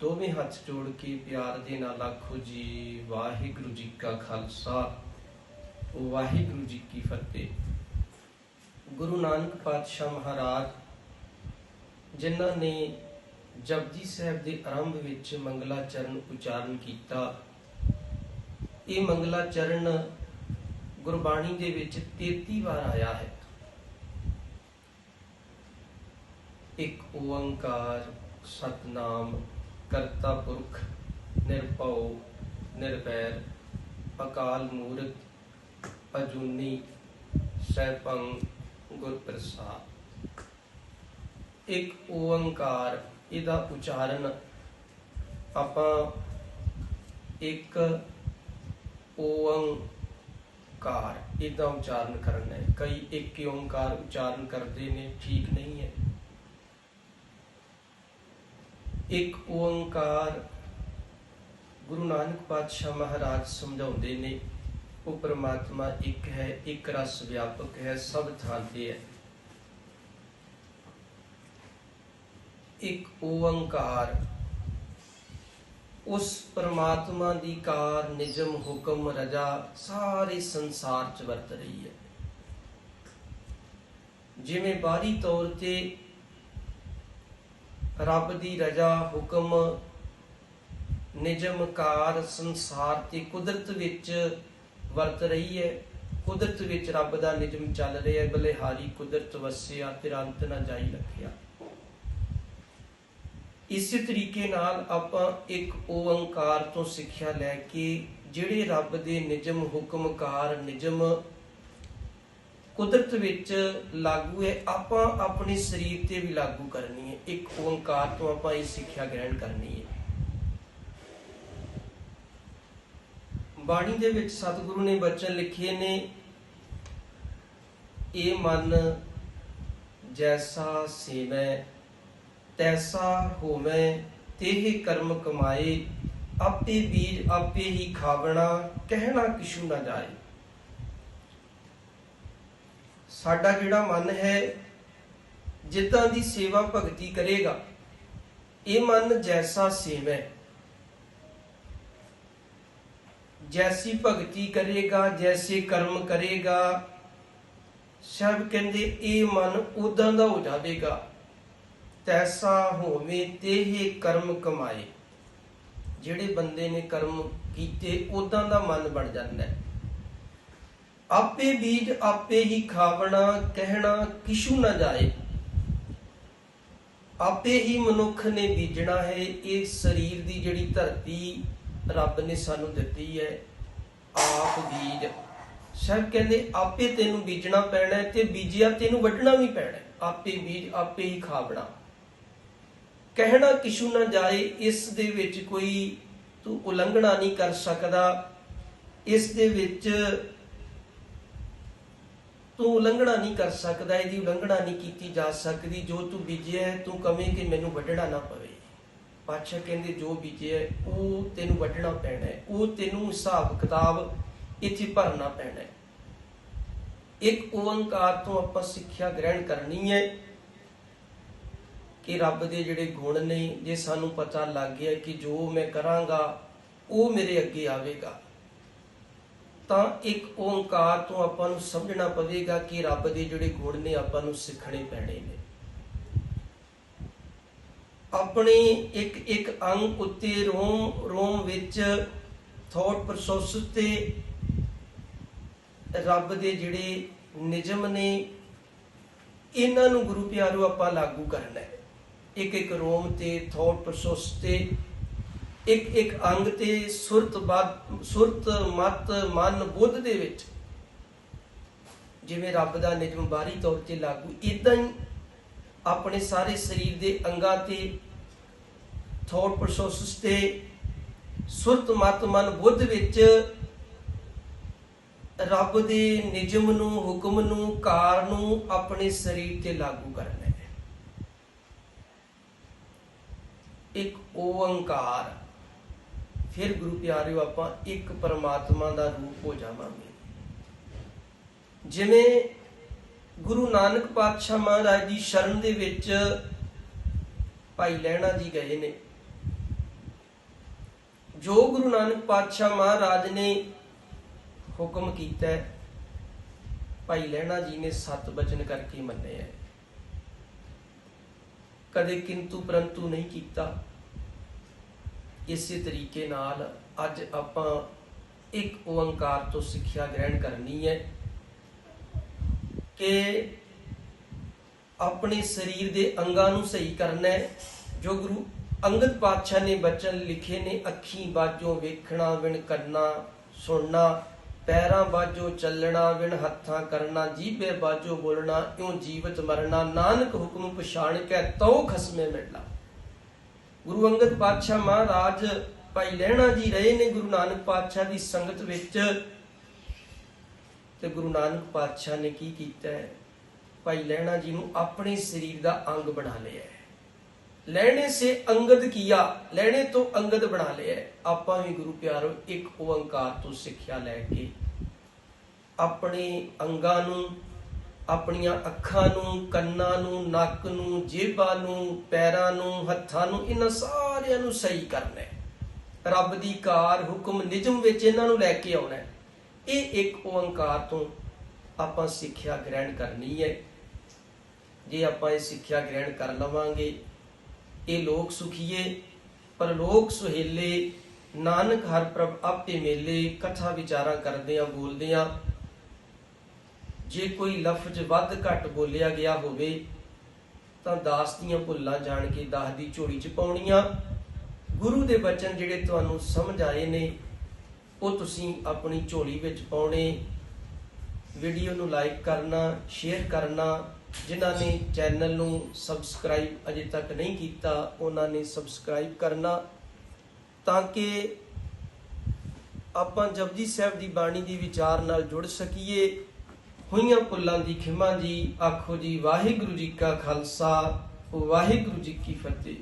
ਦੋਵੇਂ ਹੱਥ ਜੋੜ ਕੇ ਪਿਆਰ ਦੇ ਨਾਲ ਆਖੋ ਜੀ, ਵਾਹਿਗੁਰੂ ਜੀ ਕਾ ਖਾਲਸਾ। ਵਾਹਿਗੁਰੂ ਜੀ ਕੀ ਫਤਿਹ। ਗੁਰੂ ਨਾਨਕ ਪਾਤਸ਼ਾਹ ਮਹਾਰਾਜ, ਜਿਨ੍ਹਾਂ ਨੇ ਜਪਜੀ ਸਾਹਿਬ ਦੇ ਆਰੰਭ ਵਿੱਚ ਮੰਗਲਾ ਚਰਨ ਉਚਾਰਨ ਕੀਤਾ। ਇਹ ਮੰਗਲਾ ਚਰਨ ਗੁਰਬਾਣੀ ਦੇ ਵਿੱਚ 33 ਵਾਰ ਆਇਆ ਹੈ। ਇੱਕ ਓੰਕਾਰ, ਸਤਨਾਮ ਕਰਤਾ ਪੁਰਖ, ਨਿਰਭਉ, ਨਿਰਵੈਰ, ਅਕਾਲ ਮੂਰਤ ਅਜੂਨੀ, ਸੈਭੰ ਗੁਰ ਪ੍ਰਸਾਦ ਇੱਕ ਓੰਕਾਰ, ਇਹਦਾ ਉਚਾਰਨ ਆਪਾਂ ਇੱਕ ਓੰਕਾਰ, ਇਹਦਾ ਉਚਾਰਨ ਕਰਨਾ ਹੈ। ਕਈ ਇੱਕ ਓੰਕਾਰ ਉਚਾਰਨ ਕਰਦੇ ਨੇ, ਠੀਕ ਨਹੀਂ ਹੈ। ਇੱਕ ਓੰਕਾਰ ਗੁਰੂ ਨਾਨਕ ਪਾਤਸ਼ਾਹ ਮਹਾਰਾਜ ਸਮਝਾਉਂਦੇ ਨੇ, ਉਹ ਪ੍ਰਮਾਤਮਾ ਇੱਕ ਹੈ, ਇੱਕ ਰਸ ਵਿਆਪਕ ਹੈ, ਸਭ ਥਾਂ ਤੇ ਹੈ। ਇੱਕ ਓੰਕਾਰ, ਉਸ ਪ੍ਰਮਾਤਮਾ ਦੀ ਕਾਰ ਨਿਜਮ ਹੁਕਮ, ਰਜਾ ਸਾਰੇ ਸੰਸਾਰ ਚ ਵਰਤ ਰਹੀ ਹੈ। ਜਿਵੇਂ ਬਾਹਰੀ ਤੌਰ ਤੇ ਰੱਬ ਦੀ ਰਜਾ, ਹੁਕਮ ਨਿਜਮ ਸੰਸਾਰ ਤੇ ਕੁਦਰਤ ਵਿੱਚ ਵਰਤ ਰਹੀ ਹੈ। ਕੁਦਰਤ ਵਿੱਚ ਰੱਬ ਦਾ ਨਿਜਮ ਚੱਲ ਰਿਹਾ ਹੈ। ਬਲਿਹਾਰੀ ਕੁਦਰਤ ਵਸਿਆ ਤੇਰਾ ਅੰਤ ਨਾ ਜਾਈ ਰੱਖਿਆ। ਇਸੇ ਤਰੀਕੇ ਨਾਲ ਆਪਾਂ ਇੱਕ ਓੰਕਾਰ ਤੋਂ ਸਿੱਖਿਆ ਲੈ ਕੇ, ਜਿਹੜੇ ਰੱਬ ਦੇ ਨਿਜਮ ਹੁਕਮਕਾਰ ਨਿਜਮ ਕੁਦਰਤ ਵਿੱਚ ਲਾਗੂ ਹੈ, ਆਪਾਂ ਆਪਣੇ ਸਰੀਰ ਤੇ ਵੀ ਲਾਗੂ ਕਰਨੀ ਹੈ। ਇੱਕ ਓੰਕਾਰ ਤੋਂ ਆਪਾਂ ਇਹ ਸਿੱਖਿਆ ਗ੍ਰਹਿਣ ਕਰਨੀ ਹੈ। ਬਾਣੀ ਦੇ ਵਿੱਚ ਸਤਿਗੁਰੂ ਨੇ ਬਚਨ ਲਿਖੇ ਨੇ, ਇਹ ਮਨ ਜੈਸਾ ਸੇਵੈ, ਤੈਸਾ ਹੋਵੇ ਤੇਹ ਕਰਮ ਕਮਾਏ, ਆਪੇ ਬੀਜ ਆਪੇ ਹੀ ਖਾਵਣਾ, ਕਹਿਣਾ ਕਿਛੂ ਨਾ ਜਾਏ। ਸਾਡਾ ਜਿਹੜਾ ਮਨ ਹੈ? ਜਿੱਦਾਂ ਦੀ ਸੇਵਾ ਭਗਤੀ ਕਰੇਗਾ। ਇਹ ਮਨ ਜੈਸਾ ਸੇਵੈ ਜੈਸੀ ਭਗਤੀ ਕਰੇਗਾ, ਜੈਸੇ ਕਰਮ ਕਰੇਗਾ, ਸਭ ਕਹਿੰਦੇ ਇਹ ਮਨ ਉਦਾਂ ਦਾ ਹੋ ਜਾਵੇਗਾ। ਤੈਸਾ ਹੋਵੇ ਤੇ ਕਰਮ ਕਮਾਏ। ਜਿਹੜੇ ਬੰਦੇ ਨੇ ਕਰਮ ਕੀਤੇ ਉਦਾਂ ਦਾ ਮਨ ਬਣ ਜਾਂਦਾ ਹੈ। ਆਪੇ ਬੀਜ ਆਪੇ ਹੀ ਖਾਵਣਾ, ਕਹਿਣਾ ਕਿਛੂ ਨਾ ਜਾਏ। ਆਪੇ ਹੀ ਮਨੁੱਖ ਨੇ ਬੀਜਣਾ ਹੈ, ਇਹ ਸਰੀਰ ਦੀ ਜਿਹੜੀ ਧਰਤੀ ਰੱਬ ਨੇ ਸਾਨੂੰ ਦਿੱਤੀ ਹੈ, ਆਪ ਬੀਜ। ਸਭ ਕਹਿੰਦੇ ਆਪੇ ਤੈਨੂੰ ਬੀਜਣਾ ਪੈਣਾ ਤੇ ਬੀਜਿਆ ਤੈਨੂੰ ਵੱਢਣਾ ਵੀ ਪੈਣਾ ਆਪੇ ਬੀਜ ਆਪੇ ਹੀ ਖਾਵਣਾ। ਕਹਿਣਾ ਕਿਛੂ ਨਾ ਜਾਏ, ਇਸ ਦੇ ਵਿੱਚ ਕੋਈ ਤੂੰ ਉਲੰਘਣਾ ਨਹੀਂ ਕਰ ਸਕਦਾ। ਇਸ ਦੇ ਵਿੱਚ ਤੂੰ ਉਲੰਘਣਾ ਨਹੀਂ ਕਰ ਸਕਦਾ ਇਹਦੀ ਉਲੰਘਣਾ ਨਹੀਂ ਕੀਤੀ ਜਾ ਸਕਦੀ। ਜੋ ਤੂੰ ਬੀਜਿਆ ਹੈ, ਤੂੰ ਕਵੇਂ ਕਿ ਮੈਨੂੰ ਵੱਢਣਾ ਨਾ ਪਵੇ। ਪਾਤਸ਼ਾਹ ਕਹਿੰਦੇ ਜੋ ਬੀਜਿਆ ਹੈ, ਉਹ ਤੈਨੂੰ ਵੱਢਣਾ ਪੈਣਾ ਹੈ। ਉਹ ਤੈਨੂੰ ਹਿਸਾਬ ਕਿਤਾਬ ਇੱਥੇ ਭਰਨਾ ਪੈਣਾ ਹੈ। ਇੱਕ ਓੰਕਾਰ ਤੋਂ ਆਪਾਂ ਸਿੱਖਿਆ ਗ੍ਰਹਿਣ ਕਰਨੀ ਹੈ ਕਿ ਰੱਬ ਦੇ ਜਿਹੜੇ ਗੁਣ ਨੇ ਜੇ ਸਾਨੂੰ ਪਤਾ ਲੱਗ ਗਿਆ ਕਿ ਜੋ ਮੈਂ ਕਰਾਂਗਾ ਉਹ ਮੇਰੇ ਅੱਗੇ ਆਵੇਗਾ। ਤਾਂ ਇੱਕ ਓੰਕਾਰ ਤੋਂ ਆਪਾਂ ਨੂੰ ਸਮਝਣਾ ਪਵੇਗਾ ਕਿ ਰੱਬ ਦੇ ਜਿਹੜੇ ਗੁਣ ਨੇ ਆਪਾਂ ਨੂੰ ਸਿੱਖਣੇ ਪੈਣੇ ਨੇ। ਆਪਣੇ ਇੱਕ ਇੱਕ ਅੰਗ ਉੱਤੇ ਰੋਮ ਰੋਮ ਵਿੱਚ ਥਾਟ ਪ੍ਰੋਸੈਸ ਤੇ ਰੱਬ ਦੇ ਜਿਹੜੇ ਨਿਯਮ ਨੇ, ਇਹਨਾਂ ਨੂੰ ਗੁਰੂ ਪਿਆਰੋ ਆਪਾਂ ਲਾਗੂ ਕਰਨਾ ਹੈ। ਇੱਕ ਇੱਕ ਰੋਮ ਤੇ ਥਾਟ ਪ੍ਰੋਸੈਸ ਤੇ ਇੱਕ ਇੱਕ ਅੰਗ ਤੇ ਸੁਰਤ ਬਾਦ ਸੁਰਤ ਮਤ ਮਨ ਬੁੱਧ ਦੇ ਵਿੱਚ ਜਿਵੇਂ ਰੱਬ ਦਾ ਨਿਯਮ ਬਾਹਰੀ ਤੌਰ ਤੇ ਲਾਗੂ ਇਦਾਂ ਹੀ ਆਪਣੇ ਸਾਰੇ ਸਰੀਰ ਦੇ ਅੰਗਾਂ ਤੇ ਥਾਟ ਪ੍ਰੋਸੈਸ ਤੇ ਸੁਰਤ ਮਤ ਮਨ ਬੁੱਧ ਵਿੱਚ ਰੱਬ ਦੇ ਨਿਯਮ ਨੂੰ, ਹੁਕਮ ਨੂੰ, ਕਾਰ ਨੂੰ ਆਪਣੇ ਸਰੀਰ ਤੇ ਲਾਗੂ ਕਰਨਾ ਹੈ। ਇੱਕ ਓੰਕਾਰ ਫਿਰ ਗੁਰੂ ਪਿਆਰਿਓ, ਆਪਾਂ ਇੱਕ ਪਰਮਾਤਮਾ ਦਾ ਰੂਪ ਹੋ ਜਾਵਾਂਗੇ। ਜਿਵੇਂ ਗੁਰੂ ਨਾਨਕ ਪਾਤਸ਼ਾਹ ਮਹਾਰਾਜ ਦੀ ਸ਼ਰਨ ਦੇ ਵਿੱਚ ਭਾਈ ਲਹਿਣਾ ਜੀ ਗਏ ਨੇ। ਜੋ ਗੁਰੂ ਨਾਨਕ ਪਾਤਸ਼ਾਹ ਮਹਾਰਾਜ ਨੇ ਹੁਕਮ ਕੀਤਾ ਭਾਈ ਲਹਿਣਾ ਜੀ ਨੇ ਸਤ ਬਚਨ ਕਰਕੇ ਮੰਨੇ ਹੈ। ਕਦੇ ਕਿੰਤੂ ਪਰੰਤੂ ਨਹੀਂ ਕੀਤਾ। ਇਸੇ ਤਰੀਕੇ ਨਾਲ ਅੱਜ ਆਪਾਂ ਇੱਕ ਓੰਕਾਰ ਤੋਂ ਸਿੱਖਿਆ ਗ੍ਰਹਿਣ ਕਰਨੀ ਹੈ ਕਿ ਆਪਣੇ ਸਰੀਰ ਦੇ ਅੰਗਾਂ ਨੂੰ ਸਹੀ ਕਰਨਾ ਹੈ। ਜੋ ਗੁਰੂ ਅੰਗਦ ਪਾਤਸ਼ਾਹ ਨੇ ਬਚਨ ਲਿਖੇ ਨੇ, ਅੱਖੀਂ ਬਾਝੋਂ ਵੇਖਣਾ ਵਿਣ ਕਰਨਾ ਸੁਣਨਾ, ਪੈਰਾਂ ਬਾਝੋਂ ਚੱਲਣਾ ਵਿਣ ਹੱਥਾਂ ਕਰਨਾ, ਜੀਭੇ ਬਾਝੋਂ ਬੋਲਣਾ, ਇਉਂ ਜੀਵਤ ਮਰਨਾ, ਨਾਨਕ ਹੁਕਮ ਪਛਾਣ ਕੇ ਤਉ ਖਸਮੇ ਮਿਲਣਾ ਗੁਰੂ ਅੰਗਦ ਪਾਤਸ਼ਾਹ ਮਹਾਰਾਜ ਭਾਈ ਲਹਿਣਾ ਜੀ ਰਹੇ ਨੇ ਗੁਰੂ ਨਾਨਕ ਪਾਤਸ਼ਾਹ ਦੀ ਸੰਗਤ ਵਿੱਚ। ਤੇ ਗੁਰੂ ਨਾਨਕ ਪਾਤਸ਼ਾਹ ਨੇ ਕੀ ਕੀਤਾ ਹੈ? ਭਾਈ ਲਹਿਣਾ ਜੀ ਨੂੰ ਆਪਣੇ ਸਰੀਰ ਦਾ ਅੰਗ ਬਣਾ ਲਿਆ ਹੈ। ਲੈਣੇ ਸੇ ਅੰਗਦ ਕੀਆ ਲੈਣੇ ਤੋਂ ਅੰਗਦ ਬਣਾ ਲਿਆ ਆਪਾਂ ਵੀ ਗੁਰੂ ਪਿਆਰੋ, ਇੱਕ ਓੰਕਾਰ ਤੋਂ ਸਿੱਖਿਆ ਲੈ ਕੇ ਆਪਣੇ ਅੰਗਾਂ ਨੂੰ ਆਪਣੀਆਂ ਅੱਖਾਂ ਨੂੰ, ਕੰਨਾਂ ਨੂੰ, ਨੱਕ ਨੂੰ, ਜੇਬਾਂ ਨੂੰ, ਪੈਰਾਂ ਨੂੰ, ਹੱਥਾਂ ਨੂੰ, ਇਹਨਾਂ ਸਾਰਿਆਂ ਨੂੰ ਸਹੀ ਕਰਨਾ ਹੈ। ਰੱਬ ਦੀ ਕਾਰ ਹੁਕਮ ਨਿਜਮ ਵਿੱਚ ਇਹਨਾਂ ਨੂੰ ਲੈ ਕੇ ਆਉਣਾ ਹੈ। ਇਹ ਇੱਕ ਓੰਕਾਰ ਤੋਂ ਆਪਾਂ ਸਿੱਖਿਆ ਗ੍ਰਹਿਣ ਕਰਨੀ ਹੈ। ਜੇ ਆਪਾਂ ਇਹ ਸਿੱਖਿਆ ਗ੍ਰਹਿਣ ਕਰ ਲਵਾਂਗੇ, ਇਹ ਲੋਕ ਸੁਖੀਏ ਪਰ ਲੋਕ ਸੁਹੇਲੇ, ਨਾਨਕ ਹਰ ਪ੍ਰਭ ਆਪੇ ਮੇਲੇ, ਕਥਾ ਵਿਚਾਰਾਂ ਕਰਦੇ ਆ ਬੋਲਦੇ ਆ ਜੇ ਕੋਈ ਲਫ਼ਜ਼ ਵੱਧ ਘੱਟ ਬੋਲਿਆ ਗਿਆ ਹੋਵੇ, ਤਾਂ ਦਾਸ ਦੀਆਂ ਭੁੱਲਾਂ ਜਾਣ ਕੇ ਦਾਸ ਦੀ ਝੋਲੀ 'ਚ ਪਾਉਣੀਆਂ। ਗੁਰੂ ਦੇ ਬਚਨ ਜਿਹੜੇ ਤੁਹਾਨੂੰ ਸਮਝ ਆਏ ਨੇ, ਉਹ ਤੁਸੀਂ ਆਪਣੀ ਝੋਲੀ ਵਿੱਚ ਪਾਉਣੇ। ਵੀਡੀਓ ਨੂੰ ਲਾਈਕ ਕਰਨਾ, ਸ਼ੇਅਰ ਕਰਨਾ। ਜਿਨ੍ਹਾਂ ਨੇ ਚੈਨਲ ਨੂੰ ਸਬਸਕ੍ਰਾਈਬ ਅਜੇ ਤੱਕ ਨਹੀਂ ਕੀਤਾ, ਉਹਨਾਂ ਨੇ ਸਬਸਕ੍ਰਾਈਬ ਕਰਨਾ। ਤਾਂ ਕਿ ਆਪਾਂ ਜਪਜੀ ਸਾਹਿਬ ਦੀ ਬਾਣੀ ਦੀ ਵਿਚਾਰ ਨਾਲ ਜੁੜ ਸਕੀਏ। ਹੋਈਆਂ ਪੁੱਲਾਂ ਦੀ ਖਿਮਾ ਜੀ, ਆਖੋ ਜੀ, ਵਾਹਿਗੁਰੂ ਜੀ ਕਾ ਖਾਲਸਾ, ਵਾਹਿਗੁਰੂ ਜੀ ਕੀ ਫਤਿਹ।